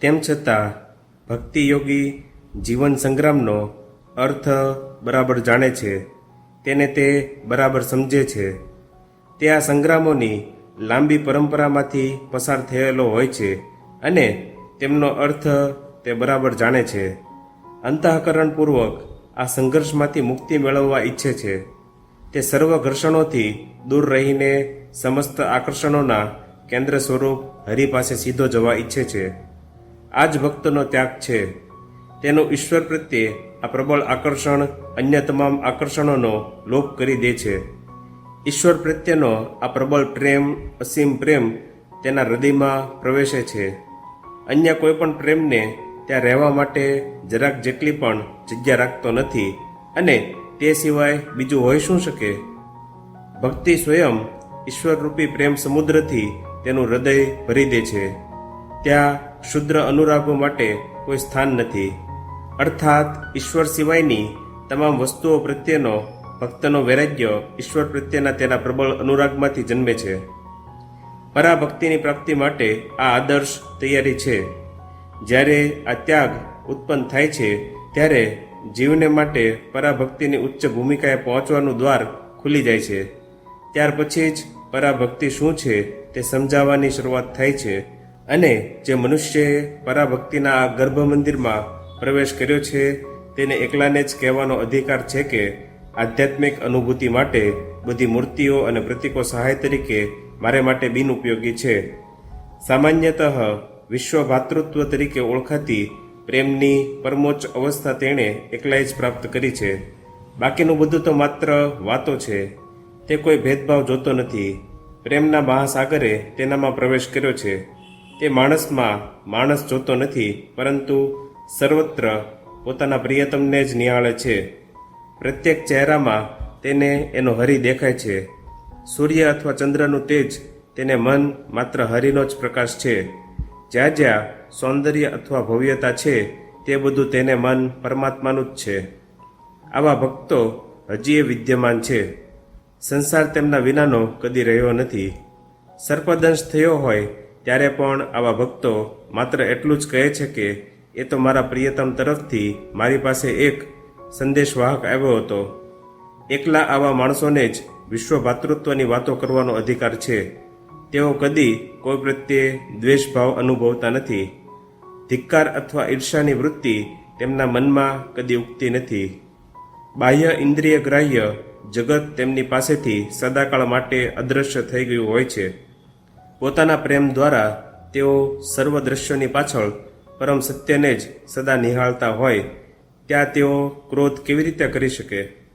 તેમ છતાં ભક્તિ યોગી જીવન સંગ્રામનો અર્થ બરાબર જાણે છે, તેને તે બરાબર સમજે છે. તે આ સંગ્રામોની લાંબી પરંપરામાંથી પસાર થયેલો હોય છે અને તેમનો અર્થ તે બરાબર જાણે છે. અંતઃકરણપૂર્વક આ સંઘર્ષમાંથી મુક્તિ મેળવવા ઈચ્છે છે. તે સર્વ ઘર્ષણોથી દૂર રહીને સમસ્ત આકર્ષણોના કેન્દ્ર સ્વરૂપ હરિ પાસે સીધો જવા ઈચ્છે છે. આ જ ભક્તનો ત્યાગ છે. તેનું ઈશ્વર પ્રત્યે આ પ્રબળ આકર્ષણ અન્ય તમામ આકર્ષણોનો લોપ કરી દે છે. ઈશ્વર પ્રત્યેનો આ પ્રબળ પ્રેમ, અસીમ પ્રેમ તેના હૃદયમાં પ્રવેશે છે. અન્ય કોઈ પણ પ્રેમને ત્યાં રહેવા માટે જરાક જેટલી પણ જગ્યા રાખતો નથી અને તે સિવાય બીજું હોઈ શું શકે? ભક્તિ સ્વયં ઈશ્વરરૂપી પ્રેમ સમુદ્રથી તેનું હૃદય ભરી દે છે. ત્યાં ક્ષુદ્ર અનુરાગો માટે કોઈ સ્થાન નથી. અર્થાત, ઈશ્વર સિવાયની તમામ વસ્તુઓ પ્રત્યેનો, ભક્તનો વૈરાગ્ય ઈશ્વર પ્રત્યેના તેના પ્રબળ અનુરાગમાંથી જન્મે છે. પરાભક્તિની પ્રાપ્તિ માટે આ આદર્શ તૈયારી છે. જ્યારે આ ત્યાગ ઉત્પન્ન થાય છે, ત્યારે જીવને માટે પરાભક્તિની ઉચ્ચ ભૂમિકાએ પહોંચવાનું દ્વાર ખુલી જાય છે. ત્યાર પછી જ પરાભક્તિ શું છે તે સમજાવવાની શરૂઆત થાય છે. અને જે મનુષ્યએ પરાભક્તિના આ ગર્ભ મંદિરમાં પ્રવેશ કર્યો છે, તેને એકલાને જ કહેવાનો અધિકાર છે કે આધ્યાત્મિક અનુભૂતિ માટે બધી મૂર્તિઓ અને પ્રતીકો સહાય તરીકે મારે માટે બિનઉપયોગી છે. સામાન્યતઃ વિશ્વ ભાતૃત્વ તરીકે ઓળખાતી પ્રેમની પરમોચ્ચ અવસ્થા તેણે એકલાએ જ પ્રાપ્ત કરી છે. બાકીનું બધું તો માત્ર વાતો છે. તે કોઈ ભેદભાવ જોતો નથી. પ્રેમના મહાસાગરે તેનામાં પ્રવેશ કર્યો છે. તે માણસમાં માણસ જોતો નથી, પરંતુ સર્વત્ર પોતાના પ્રિયતમને જ નિહાળે છે. પ્રત્યેક ચહેરામાં તેને એનો હરિ દેખાય છે. સૂર્ય અથવા ચંદ્રનું તેજ તેને મન માત્ર હરિનો જ પ્રકાશ છે. જ્યાં જ્યાં સૌંદર્ય અથવા ભવ્યતા છે, તે બધું તેને મન પરમાત્માનું જ છે. આવા ભક્તો હજી એ વિદ્યમાન છે. સંસાર તેમના વિનાનો કદી રહ્યો નથી. સર્પદંશ થયો હોય ત્યારે પણ આવા ભક્તો માત્ર એટલું જ કહે છે કે, એ તો મારા પ્રિયતમ તરફથી મારી પાસે એક સંદેશવાહક આવ્યો હતો. એકલા આવા માણસોને જ વિશ્વ ભાતૃત્વની વાતો કરવાનો અધિકાર છે. તેઓ કદી કોઈ પ્રત્યે દ્વેષભાવ અનુભવતા નથી. ધિક્કાર અથવા ઈર્ષાની વૃત્તિ તેમના મનમાં કદી ઉગતી નથી. બાહ્ય ઇન્દ્રિય ગ્રાહ્ય જગત તેમની પાસેથી સદાકાળ માટે અદૃશ્ય થઈ ગયું હોય છે. પોતાના પ્રેમ દ્વારા તેઓ સર્વ દ્રશ્યોની પાછળ પરમ સત્યને જ સદા નિહાળતા હોય, ત્યાં તેઓ ક્રોધ કેવી રીતે કરી શકે?